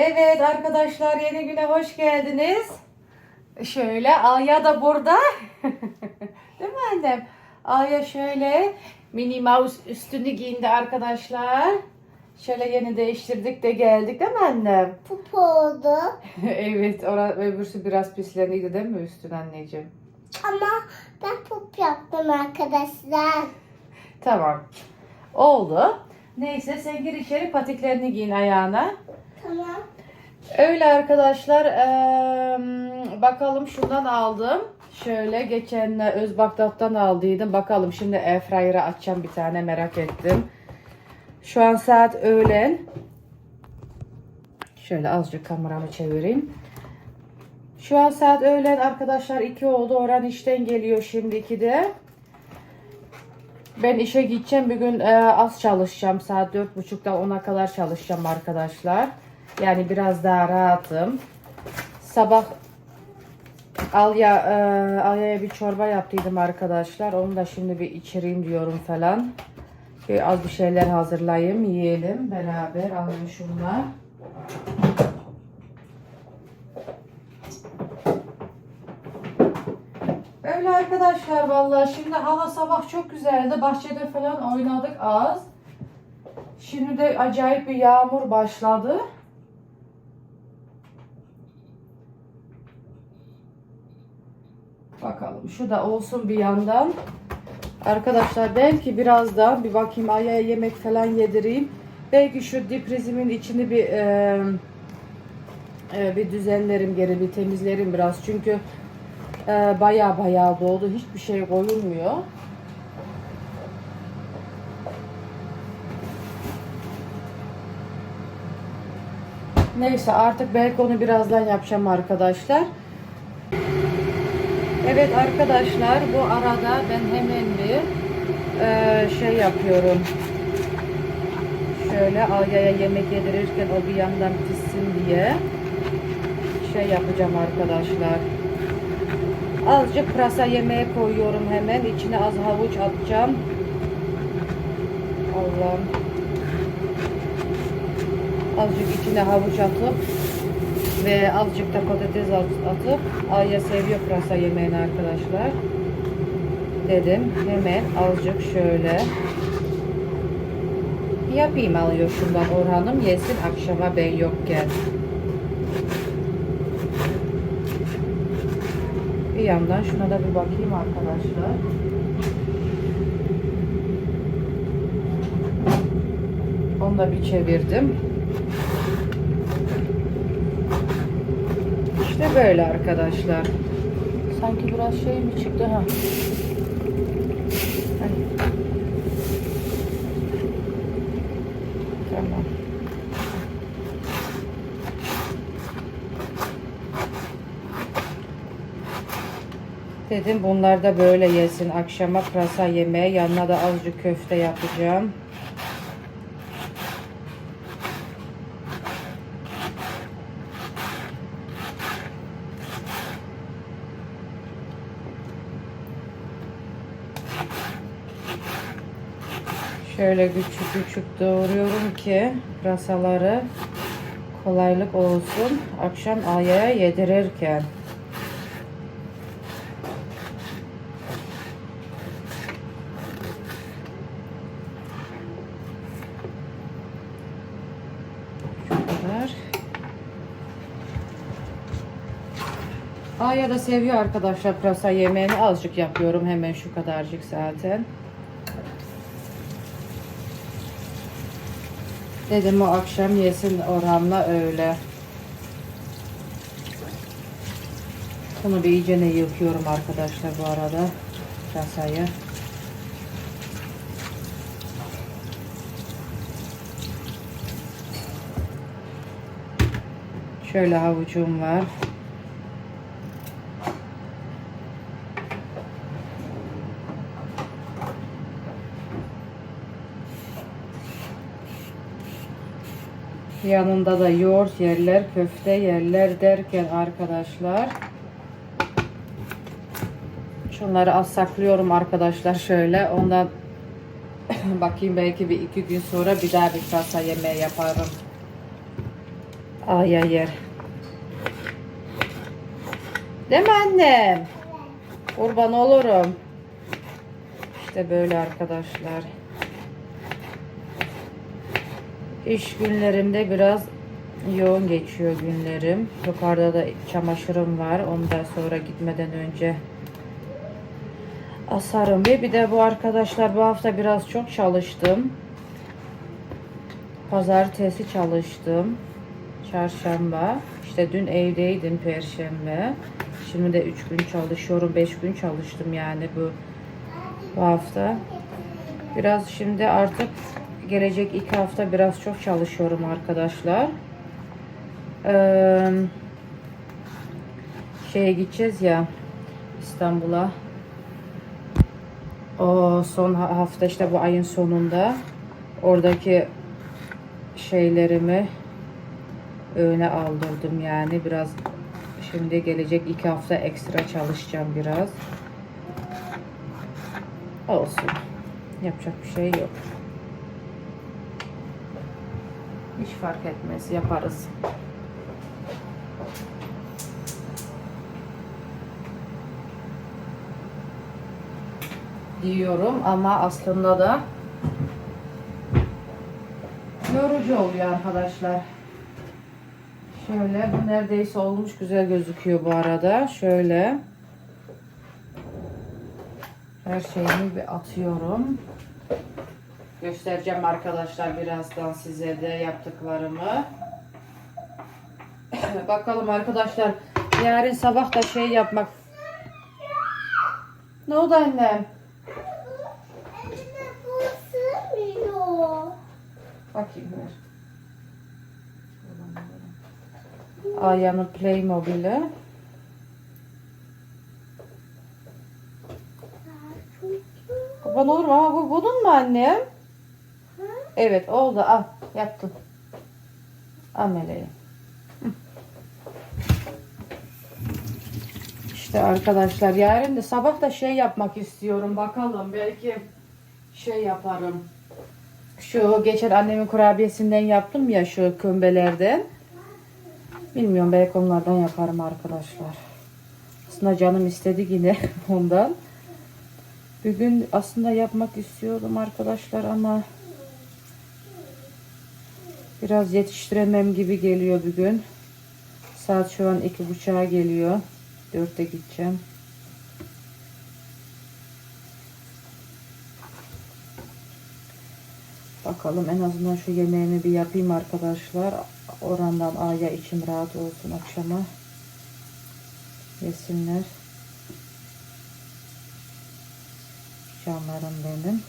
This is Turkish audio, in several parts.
Evet arkadaşlar yeni güne hoş geldiniz. Şöyle Aya da burada. Değil mi annem? Aya şöyle Minnie Mouse üstünü giyindi arkadaşlar. Şöyle yeni değiştirdik de geldik değil mi annem? Pupu oldu. evet ora, öbürsü biraz pisleniydi değil mi üstün anneciğim? Ama ben pup yaptım arkadaşlar. Tamam. Oldu. Neyse sen gir içeri patiklerini giyin ayağına. Tamam. Öyle arkadaşlar eee, bakalım şundan aldım. Şöyle geçen Özbaktat'tan aldıydım. Bakalım şimdi Airfryer'ı açacağım bir tane merak ettim. Şu an saat öğlen. Şöyle azıcık kameramı çevireyim. Şu an saat öğlen arkadaşlar 2 oldu. Orhan işten geliyor şimdi 2'de. Ben işe gideceğim. Bir gün e, az çalışacağım. Saat 4.30'dan 10'a kadar çalışacağım arkadaşlar. Yani biraz daha rahatım. Sabah Alya, e, Alya'ya bir çorba yaptıydım arkadaşlar. Onu da şimdi bir içireyim diyorum falan. Bir az bir şeyler hazırlayayım, yiyelim beraber. Alın şunlar. Öyle arkadaşlar vallahi şimdi hava sabah çok güzeldi. Bahçede falan oynadık az. Şimdi de acayip bir yağmur başladı. Bakalım şu da olsun bir yandan. Arkadaşlar belki birazdan bir bakayım Aya'ya yemek falan yedireyim. Belki şu diprizimin içini bir e, e, bir düzenlerim geri bir temizlerim biraz. Çünkü e, baya baya doldu. Hiçbir şey koyulmuyor. Neyse artık belki onu birazdan yapacağım arkadaşlar. Evet arkadaşlar bu arada ben hemen bir e, şey yapıyorum. Şöyle Alya'ya yemek yedirirken o bir yandan pişsin diye şey yapacağım arkadaşlar. Azıcık pırasa yemeğe koyuyorum hemen. İçine az havuç atacağım. Allah'ım. Azıcık içine havuç atıp ve azıcık da patates at- atıp Aya seviyor pırasa yemeğini arkadaşlar. Dedim hemen azıcık şöyle yapayım alıyor şundan Orhan'ım yesin akşama ben yokken. Bir yandan şuna da bir bakayım arkadaşlar. Onu da bir çevirdim. Böyle arkadaşlar. Sanki biraz şey mi çıktı ha? Tamam. Dedim bunlar da böyle yesin. Akşama pırasa yemeğe yanına da azıcık köfte yapacağım. Şöyle küçük küçük doğruyorum ki pırasaları kolaylık olsun. Akşam Aya'ya yedirirken. Aya da seviyor arkadaşlar pırasa yemeğini azıcık yapıyorum hemen şu kadarcık zaten. Dedim o akşam yesin Orhan'la öyle. Bunu bir iyice ne yıkıyorum arkadaşlar bu arada. Pırasayı. Şöyle havucum var. Yanında da yoğurt yerler, köfte yerler derken arkadaşlar şunları az saklıyorum arkadaşlar şöyle. Ondan bakayım belki bir iki gün sonra bir daha bir pasta yemeği yaparım. Aya yer. Değil mi annem? Kurban olurum. İşte böyle arkadaşlar. İş günlerimde biraz yoğun geçiyor günlerim. Yukarıda da çamaşırım var. Onu da sonra gitmeden önce asarım. Ve bir de bu arkadaşlar bu hafta biraz çok çalıştım. Pazartesi çalıştım. Çarşamba. İşte dün evdeydim perşembe. Şimdi de 3 gün çalışıyorum. 5 gün çalıştım yani bu bu hafta. Biraz şimdi artık gelecek iki hafta biraz çok çalışıyorum arkadaşlar. Ee, şeye gideceğiz ya İstanbul'a. O son ha- hafta işte bu ayın sonunda oradaki şeylerimi öne aldırdım yani biraz şimdi gelecek iki hafta ekstra çalışacağım biraz. Olsun. Yapacak bir şey yok. Hiç fark etmez. Yaparız. Diyorum ama aslında da yorucu oluyor arkadaşlar. Şöyle bu neredeyse olmuş güzel gözüküyor bu arada. Şöyle her şeyimi bir atıyorum. Göstereceğim arkadaşlar birazdan size de yaptıklarımı. Bakalım arkadaşlar yarın sabah da şey yapmak. Ne oldu annem? Bakayım ver. Ayağının Playmobil'i. Kurban olur mu? Ama bu bunun mu annem? Evet oldu. Al yaptım. Al meleğim. Hı. İşte arkadaşlar yarın da sabah da şey yapmak istiyorum. Bakalım belki şey yaparım. Şu geçen annemin kurabiyesinden yaptım ya şu kömbelerden. Bilmiyorum belki onlardan yaparım arkadaşlar. Aslında canım istedi yine ondan. Bugün aslında yapmak istiyordum arkadaşlar ama biraz yetiştiremem gibi geliyor bugün. Saat şu an iki buçuğa geliyor. Dörtte gideceğim. Bakalım en azından şu yemeğimi bir yapayım arkadaşlar. Orandan aya içim rahat olsun akşama. Yesinler. Canlarım benim.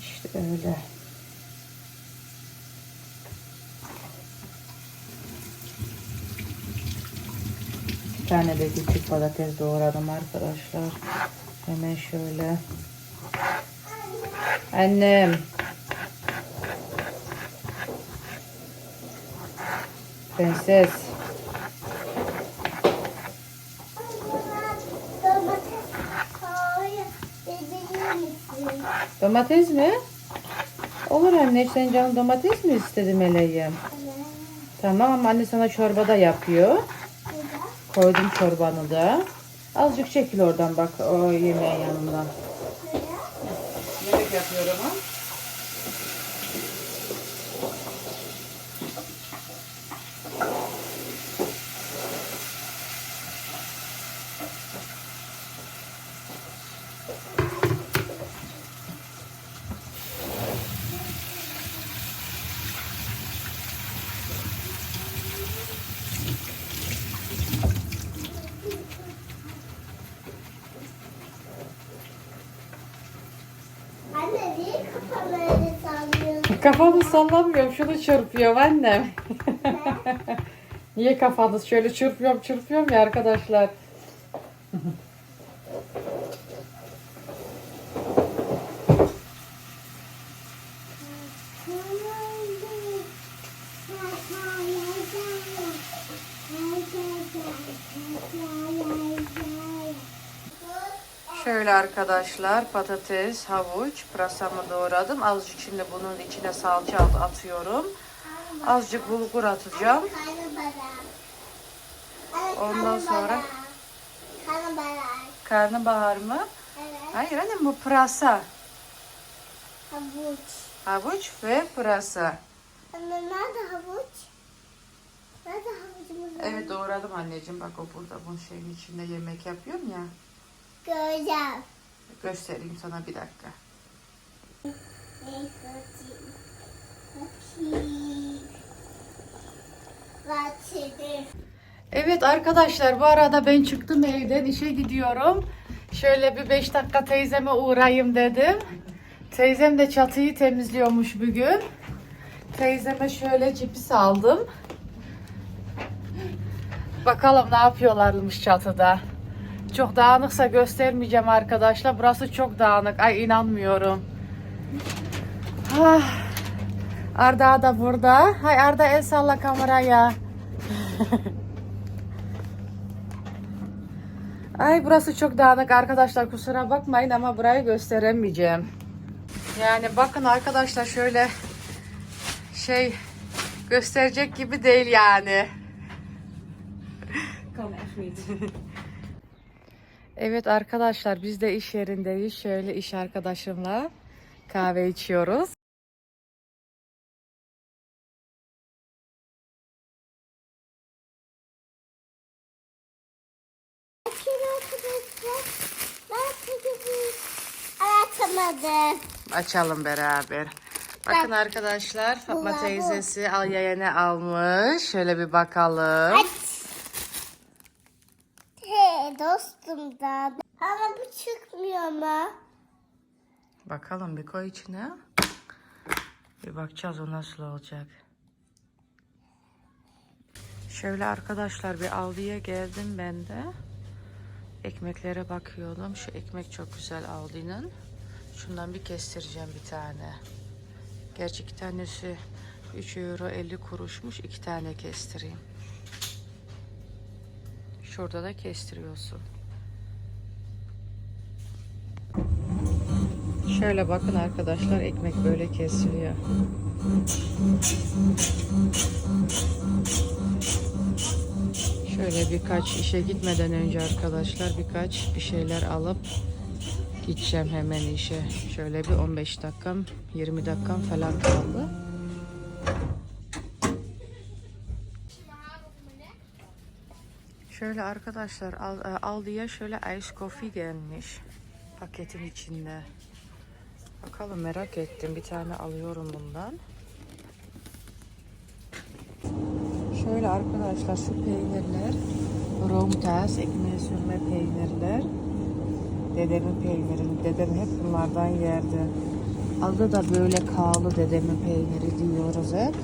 İşte öyle. Bir tane de küçük patates doğradım arkadaşlar. Hemen şöyle. Annem. Prenses. Domates mi? Olur anne. Sen canım domates mi istedi meleğim? Tamam anne sana çorba da yapıyor. Koydum çorbanı da. Azıcık çekil oradan bak o yemeğin yanından. Yemek yapıyorum ha. Anne niye kafanı öyle Kafamı sallamıyorum. Şunu çırpıyorum annem. Niye kafanız şöyle çırpıyorum çırpıyorum ya arkadaşlar. Şöyle arkadaşlar patates, havuç, pırasamı doğradım. Azıcık şimdi bunun içine salça at- atıyorum. Azıcık bulgur atacağım. Ondan sonra? Karnabahar. Mı? Evet. Hayır annem bu pırasa. Havuç. Havuç ve pırasa. Anne nerede havuç? Nerede havucumuz? Evet doğradım anneciğim. Bak o burada bunun şeyin içinde yemek yapıyorum ya. Göreceğim. Göstereyim sana bir dakika. Evet arkadaşlar bu arada ben çıktım evden işe gidiyorum. Şöyle bir 5 dakika teyzeme uğrayayım dedim. Teyzem de çatıyı temizliyormuş bugün. Teyzeme şöyle cipis aldım. Bakalım ne yapıyorlarmış çatıda. Çok dağınıksa göstermeyeceğim arkadaşlar. Burası çok dağınık. Ay inanmıyorum. Ah. Arda da burada. Hay Arda el salla kameraya. Ay burası çok dağınık arkadaşlar kusura bakmayın ama burayı gösteremeyeceğim. Yani bakın arkadaşlar şöyle şey gösterecek gibi değil yani. Evet arkadaşlar biz de iş yerindeyiz. Şöyle iş arkadaşımla kahve içiyoruz. Açalım beraber. Bakın arkadaşlar Fatma teyzesi Alya'ya ne almış. Şöyle bir bakalım. Aç. He dostum da. Ama bu çıkmıyor mu? Bakalım bir koy içine. Bir bakacağız o nasıl olacak. Şöyle arkadaşlar bir Aldi'ye geldim ben de. Ekmeklere bakıyordum. Şu ekmek çok güzel Aldi'nin. Şundan bir kestireceğim bir tane. Gerçi iki tanesi 3 euro 50 kuruşmuş. iki tane kestireyim. Şurada da kestiriyorsun. Şöyle bakın arkadaşlar ekmek böyle kesiliyor. Şöyle birkaç işe gitmeden önce arkadaşlar birkaç bir şeyler alıp gideceğim hemen işe. Şöyle bir 15 dakikam 20 dakikam falan kaldı. Şöyle arkadaşlar e, Aldi'ye şöyle ice coffee gelmiş paketin içinde. Bakalım merak ettim. Bir tane alıyorum bundan. Şöyle arkadaşlar şu peynirler Romtas ekmeğe sürme peynirler. Dedemin peyniri. Dedem hep bunlardan yerdi. Adı da böyle kağlı dedemin peyniri diyoruz hep.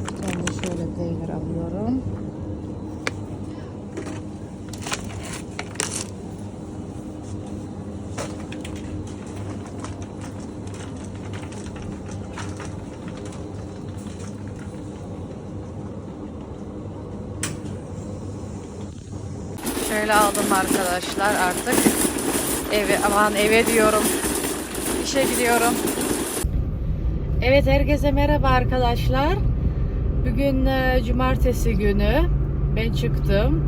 Bir tane şöyle peynir alıyorum. Şöyle aldım arkadaşlar artık eve aman eve diyorum işe gidiyorum. Evet herkese merhaba arkadaşlar. Bugün e, cumartesi günü ben çıktım.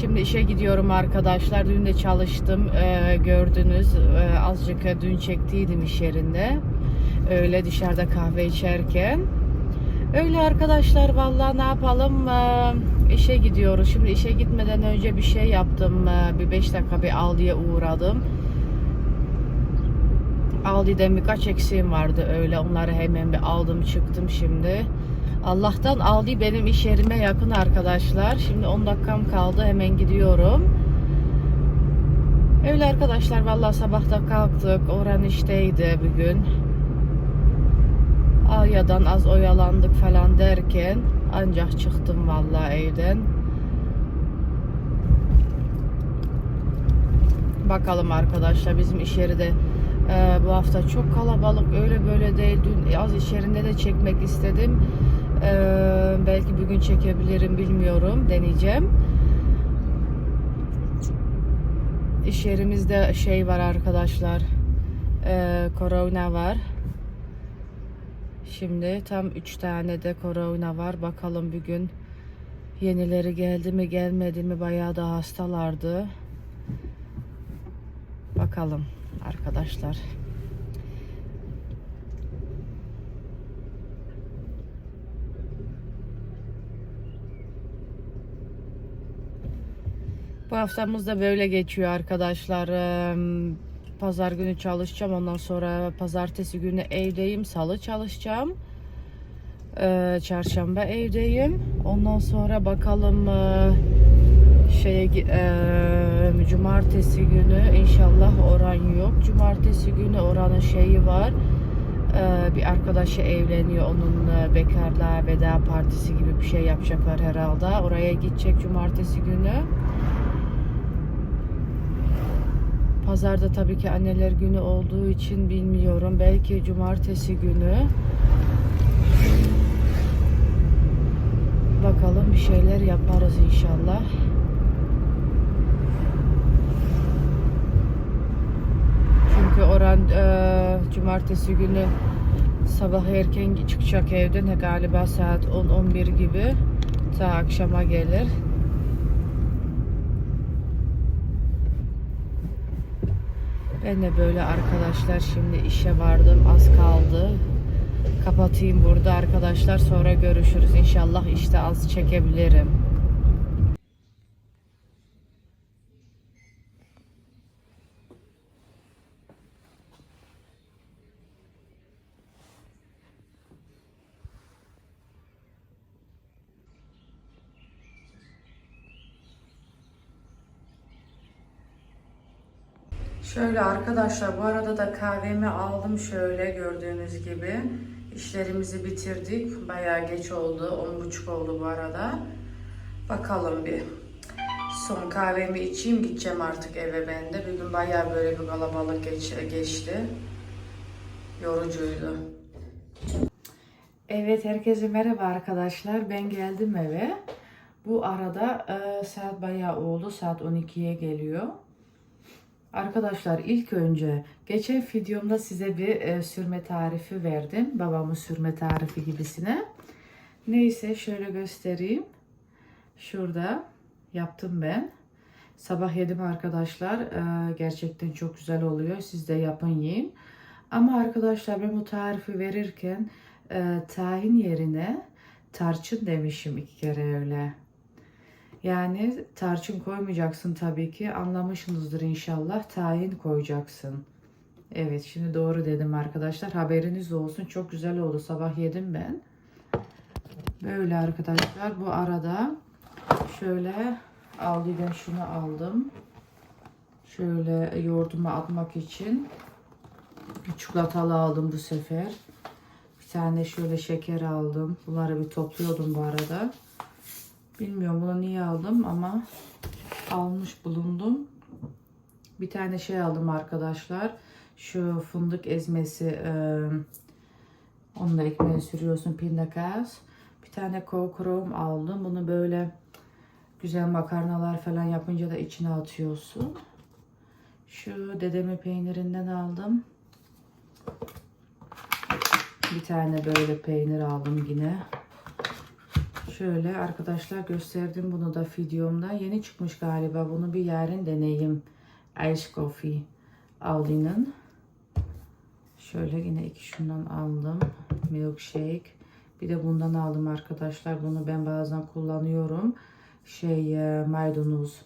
Şimdi işe gidiyorum arkadaşlar. Dün de çalıştım. E, gördünüz e, azıcık e, dün çektiydim iş yerinde. Öyle dışarıda kahve içerken. Öyle arkadaşlar vallahi ne yapalım Ee, işe gidiyoruz. Şimdi işe gitmeden önce bir şey yaptım. Ee, Bir 5 dakika bir Aldi'ye uğradım. Aldi'den birkaç eksiğim vardı öyle. Onları hemen bir aldım çıktım şimdi. Allah'tan Aldi benim iş yerime yakın arkadaşlar. Şimdi 10 dakikam kaldı hemen gidiyorum. Öyle arkadaşlar vallahi sabahta kalktık. Orhan işteydi bugün. Alya'dan az oyalandık falan derken ancak çıktım vallahi evden. Bakalım arkadaşlar bizim iş yeri de e, bu hafta çok kalabalık öyle böyle değil. Dün az iş yerinde de çekmek istedim. E, belki bugün çekebilirim bilmiyorum deneyeceğim. İş yerimizde şey var arkadaşlar. E, korona var. Şimdi tam 3 tane de korona var. Bakalım bir gün yenileri geldi mi gelmedi mi bayağı da hastalardı. Bakalım arkadaşlar. Bu haftamız da böyle geçiyor arkadaşlar. Pazar günü çalışacağım. Ondan sonra pazartesi günü evdeyim. Salı çalışacağım. Eee, Çarşamba evdeyim. Ondan sonra bakalım eee, şeye eee, cumartesi günü inşallah oran yok. Cumartesi günü oranın şeyi var. Eee, bir arkadaşı evleniyor. Onun eee, bekarlığa veda partisi gibi bir şey yapacaklar herhalde. Oraya gidecek cumartesi günü. Pazarda tabii ki anneler günü olduğu için bilmiyorum. Belki cumartesi günü. Bakalım bir şeyler yaparız inşallah. Çünkü oran e, cumartesi günü sabah erken çıkacak evden galiba saat 10-11 gibi ta akşama gelir. Ben de böyle arkadaşlar şimdi işe vardım az kaldı. Kapatayım burada arkadaşlar sonra görüşürüz. İnşallah işte az çekebilirim. Şöyle arkadaşlar bu arada da kahvemi aldım şöyle gördüğünüz gibi. İşlerimizi bitirdik. Bayağı geç oldu. 10.30 oldu bu arada. Bakalım bir. Son kahvemi içeyim gideceğim artık eve ben de. Bugün bayağı böyle bir kalabalık geç, geçti. Yorucuydu. Evet herkese merhaba arkadaşlar. Ben geldim eve. Bu arada e, saat bayağı oldu. Saat 12'ye geliyor. Arkadaşlar ilk önce geçen videomda size bir e, sürme tarifi verdim. Babamın sürme tarifi gibisine. Neyse şöyle göstereyim. Şurada yaptım ben. Sabah yedim arkadaşlar. E, gerçekten çok güzel oluyor. Siz de yapın yiyin. Ama arkadaşlar ben bu tarifi verirken e, tahin yerine tarçın demişim iki kere öyle. Yani tarçın koymayacaksın tabii ki. Anlamışsınızdır inşallah. Tahin koyacaksın. Evet şimdi doğru dedim arkadaşlar. Haberiniz olsun. Çok güzel oldu. Sabah yedim ben. Böyle arkadaşlar. Bu arada şöyle Aldi'den şunu aldım. Şöyle yoğurduma atmak için. Çikolatalı aldım bu sefer. Bir tane şöyle şeker aldım. Bunları bir topluyordum bu arada. Bilmiyorum bunu niye aldım ama almış bulundum. Bir tane şey aldım arkadaşlar. Şu fındık ezmesi e, onu da ekmeğe sürüyorsun pindakas. Bir tane kokrom aldım. Bunu böyle güzel makarnalar falan yapınca da içine atıyorsun. Şu dedeme peynirinden aldım. Bir tane böyle peynir aldım yine. Şöyle arkadaşlar gösterdim bunu da videomda. Yeni çıkmış galiba. Bunu bir yarın deneyim. Ice Coffee Aldi'nin. Şöyle yine iki şundan aldım. Milkshake. Bir de bundan aldım arkadaşlar. Bunu ben bazen kullanıyorum. Şey e, maydanoz.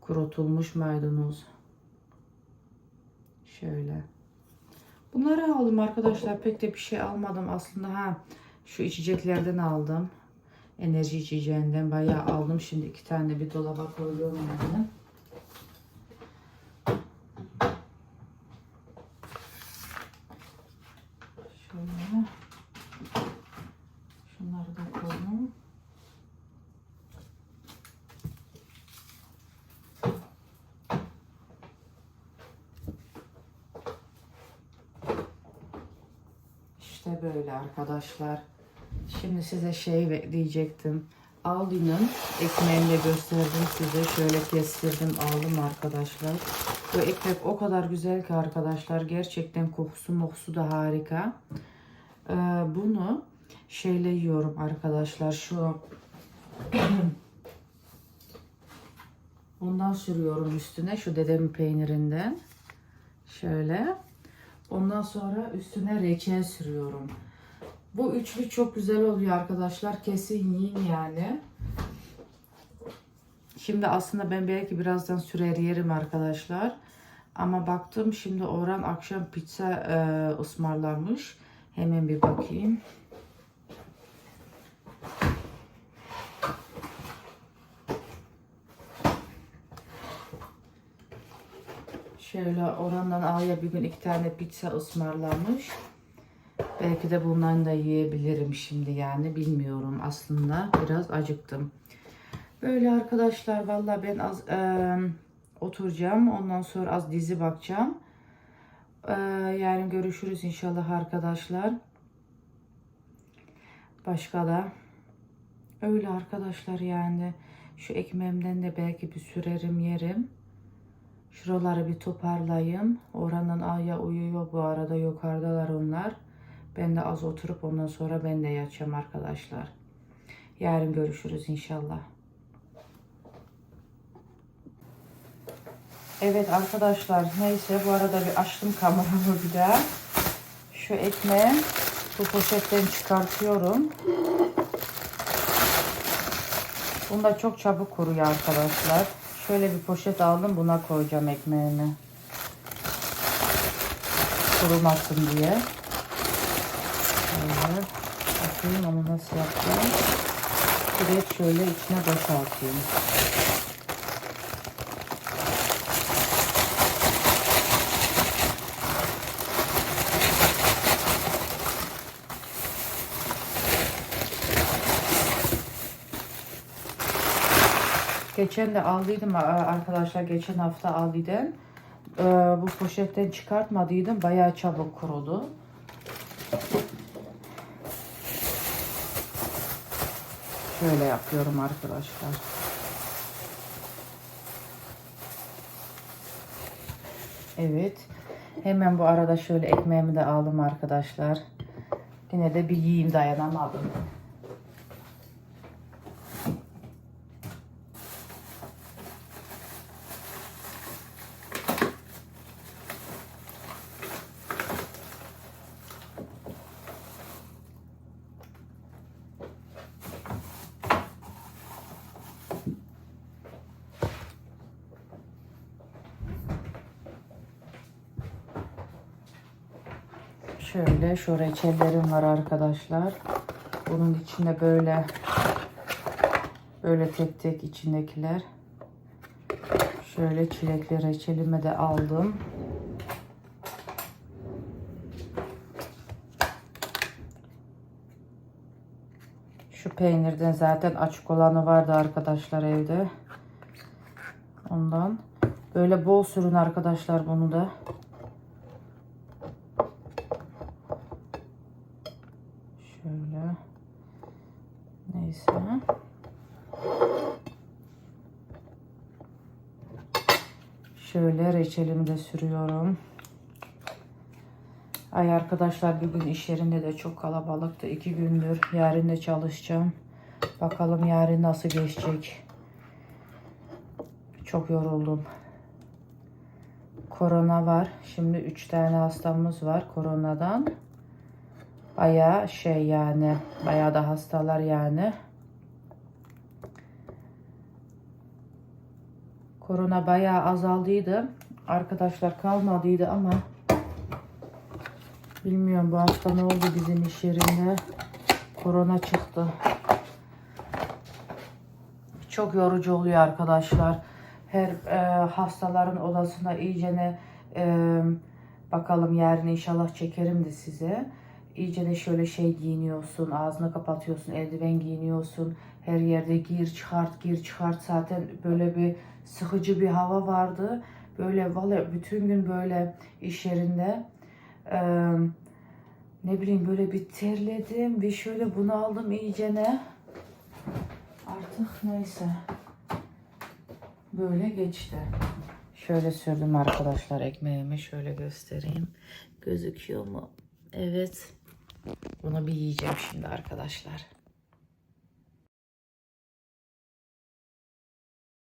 Kurutulmuş maydanoz. Şöyle. Bunları aldım arkadaşlar. Pek de bir şey almadım aslında. Ha şu içeceklerden aldım. Enerji içeceğinden bayağı aldım. Şimdi iki tane bir dolaba koyuyorum. Şöyle. Şunları da. İşte böyle arkadaşlar. Şimdi size şey diyecektim. Aldi'nin ekmeğini de gösterdim size. Şöyle kestirdim aldım arkadaşlar. Bu ekmek o kadar güzel ki arkadaşlar. Gerçekten kokusu mokusu da harika. Ee, bunu şeyle yiyorum arkadaşlar. Şu Ondan sürüyorum üstüne şu dedemin peynirinden. Şöyle. Ondan sonra üstüne reçel sürüyorum. Bu üçlü çok güzel oluyor arkadaşlar. Kesin yiyin yani. Şimdi aslında ben belki birazdan sürer yerim arkadaşlar. Ama baktım şimdi Orhan akşam pizza e, ısmarlamış. Hemen bir bakayım. Şöyle orandan A'ya bir gün iki tane pizza ısmarlamış. Belki de bundan da yiyebilirim şimdi yani bilmiyorum aslında biraz acıktım. Böyle arkadaşlar valla ben az e, oturacağım ondan sonra az dizi bakacağım. E, yani görüşürüz inşallah arkadaşlar. Başka da öyle arkadaşlar yani şu ekmeğimden de belki bir sürerim yerim. Şuraları bir toparlayayım. Oranın A'ya uyuyor bu arada yukarıdalar onlar. Ben de az oturup ondan sonra ben de yatacağım arkadaşlar. Yarın görüşürüz inşallah. Evet arkadaşlar neyse bu arada bir açtım kameramı bir daha. Şu ekmeği bu poşetten çıkartıyorum. Bunda çok çabuk kuruyor arkadaşlar. Şöyle bir poşet aldım buna koyacağım ekmeğimi. Kurumasın diye. Şöyle bakayım onu nasıl yapacağım. Direkt şöyle içine boşaltayım. Geçen de aldıydım arkadaşlar. Geçen hafta aldıydım. Ee, bu poşetten çıkartmadıydım. Bayağı çabuk kurudu. Şöyle yapıyorum arkadaşlar. Evet. Hemen bu arada şöyle ekmeğimi de aldım arkadaşlar. Yine de bir yiyeyim dayanamadım. Şöyle şu reçellerim var arkadaşlar. Bunun içinde böyle böyle tek tek içindekiler. Şöyle çilekli reçelimi de aldım. Şu peynirden zaten açık olanı vardı arkadaşlar evde. Ondan böyle bol sürün arkadaşlar bunu da. Şöyle. Neyse. Şöyle reçelimi de sürüyorum. Ay arkadaşlar bugün iş yerinde de çok kalabalıktı. iki gündür. Yarın da çalışacağım. Bakalım yarın nasıl geçecek. Çok yoruldum. Korona var. Şimdi 3 tane hastamız var koronadan. Baya şey yani. Baya da hastalar yani. Korona baya azaldıydı. Arkadaşlar kalmadıydı ama bilmiyorum bu hafta ne oldu bizim iş yerinde. Korona çıktı. Çok yorucu oluyor arkadaşlar. Her e, hastaların odasına iyicene e, bakalım yarın inşallah çekerim de size. İyice de şöyle şey giyiniyorsun, ağzını kapatıyorsun, eldiven giyiniyorsun. Her yerde gir çıkart, gir çıkart. Zaten böyle bir sıkıcı bir hava vardı. Böyle vallahi bütün gün böyle iş yerinde e, ne bileyim böyle bir terledim, bir şöyle bunu aldım iyicene. Artık neyse. Böyle geçti. Şöyle sürdüm arkadaşlar ekmeğimi. Şöyle göstereyim. Gözüküyor mu? Evet. Bunu bir yiyeceğim şimdi arkadaşlar.